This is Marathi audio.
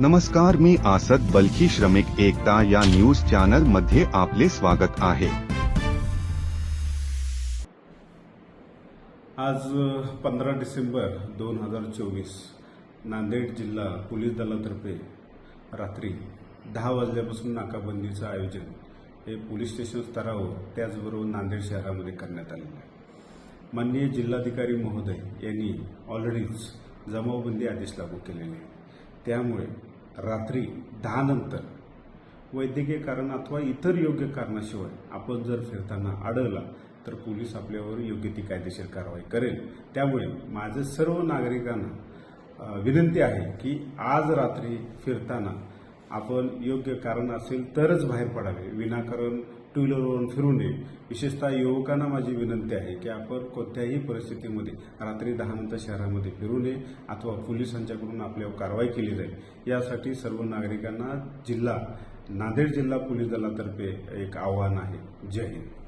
नमस्कार मी आसद बल्की श्रमिक एकता या न्यूज चॅनलमध्ये आपले स्वागत आहे. आज पंधरा डिसेंबर दोन हजार चोवीस नांदेड जिल्हा पोलीस दलातर्फे रात्री दहा वाजल्यापासून नाकाबंदीचं आयोजन हे पोलीस स्टेशन स्तरावर त्याचबरोबर नांदेड शहरामध्ये करण्यात आलेलं आहे. माननीय जिल्हाधिकारी महोदय यांनी ऑलरेडीच जमावबंदी आदेश लागू केलेले आहे त्यामुळे रात्री दहा नंतर वैद्यकीय कारण अथवा इतर योग्य कारणाशिवाय आपण जर फिरताना आढळला तर पोलीस आपल्यावर योग्य ती कायदेशीर कारवाई करेल. त्यामुळे माझं सर्व नागरिकांना विनंती आहे की आज रात्री फिरताना आपण योग्य कारण असेल तरच बाहेर पडावे. विनाकारण टू व्हीलरवरून फिरू नये विशेषतः युवकांना माझी विनंती आहे की आपण कोणत्याही परिस्थितीमध्ये रात्री दहा नंतर शहरामध्ये फिरू नये अथवा पोलिसांच्याकडून आपल्यावर कारवाई केली जाईल. यासाठी सर्व नागरिकांना जिल्हा नांदेड जिल्हा पोलीस दलातर्फे एक आव्हान आहे. जय हिंद.